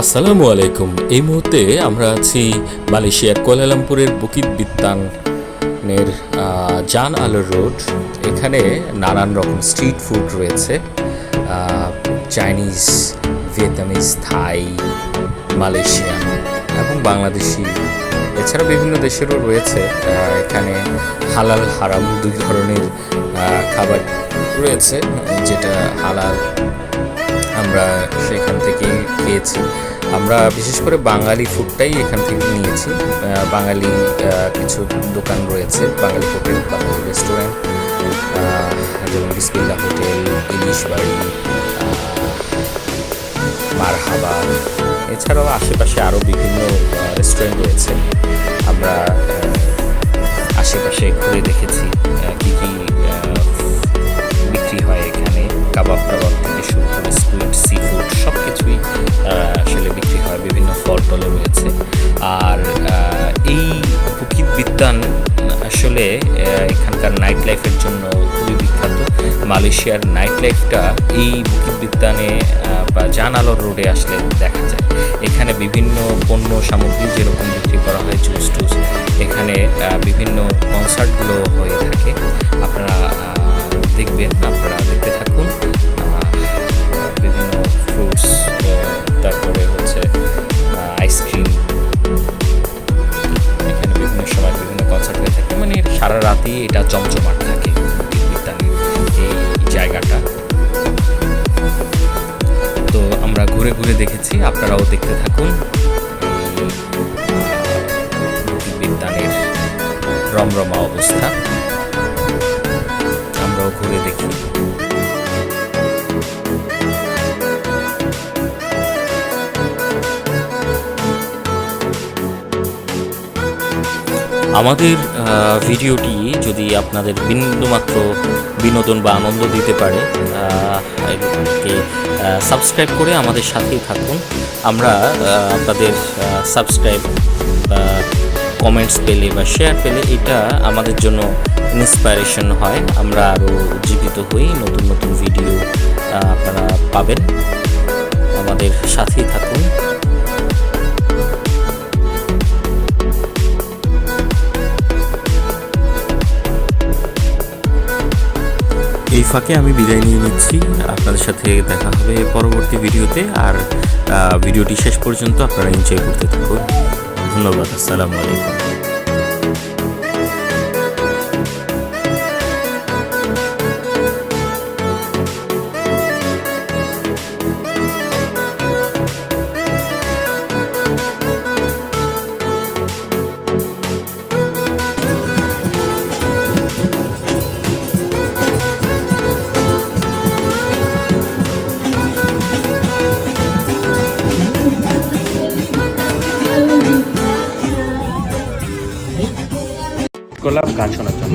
আসসালামু আলাইকুম। এই মুহূর্তে আমরা আছি মালয়েশিয়ার কোয়ালালামপুরের বুকিত বিত্তানের জান আলো রোড। এখানে নানান রকম স্ট্রিট ফুড রয়েছে চাইনিজ, ভিয়েতনামিজ, থাই, মালয়েশিয়ান এবং বাংলাদেশি। এছাড়া বিভিন্ন দেশেরও রয়েছে এখানে হালাল হারাম দুই ধরনের খাবার রয়েছে, যেটা হালাল। আমরা সেখান খেয়েছি। আমরা বিশেষ করে বাঙালি ফুডটাই এখান থেকে নিয়েছি। বাঙালি কিছু দোকান রয়েছে, বাঙালি হোটেল বাঙালি রেস্টুরেন্ট যেমন বিসমিল্লা হোটেল, ইলিশ বাড়ি মারহাবা। এছাড়াও আশেপাশে আরও বিভিন্ন রেস্টুরেন্ট টলও রয়েছে। আর এই পুকিত বিদ্যান আসলে এখানকার নাইট লাইফের জন্য খুবই বিখ্যাত। মালয়েশিয়ার নাইট লাইফটা এই বুকিত বিদ্যানে বা জান আলোর রোডে আসলে দেখা যায়। এখানে বিভিন্ন পণ্য সামগ্রী যেরকম বিক্রি করা হয়, জুস টুস, এখানে বিভিন্ন কনসার্টগুলো হয়ে থাকে। আপনারা দেখবেন, আপনারা দেখতে থাকুন। ঘুরে দেখেছি আপনারাও দেখতে থাকুন। বিদ্যালয়ের রমরমা অবস্থা। আমরাও ঘুরে দেখি। আমাদের ভিডিওটি যদি আপনাদের বিন্দুমাত্র বিনোদন বা আনন্দ দিতে পারে সাবস্ক্রাইব করে আমাদের সাথেই থাকুন। আমরা আপনাদের সাবস্ক্রাইব কমেন্টস পেলে বা শেয়ার পেলে এটা আমাদের জন্য ইন্সপাইরেশন হয়। আমরা আরও উজ্জীবিত হই, নতুন নতুন ভিডিও আপনারা পাবেন। আমাদের সাথেই থাকুন। এই ফাঁকে আমি বিদায় নিয়ে নিচ্ছি। আপনাদের সাথে দেখা হবে পরবর্তী ভিডিওতে। আর ভিডিওটি শেষ পর্যন্ত আপনারা এনজয় করতে থাকুন। ধন্যবাদ। আসসালামু আলাইকুম। করলাম গান শোনার জন্য।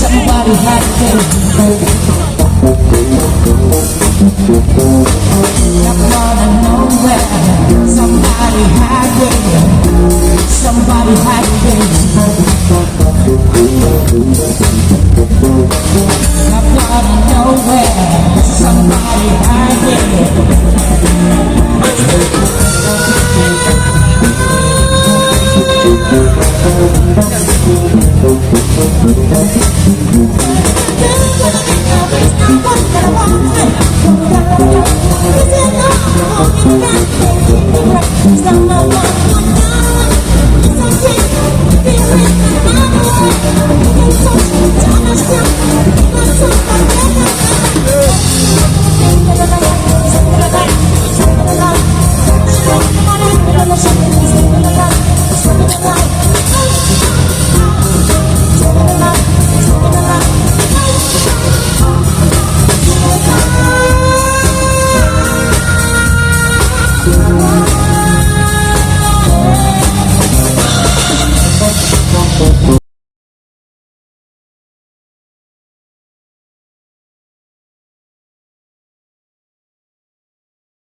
Somebody had to out of nowhere Somebody had to Somebody had to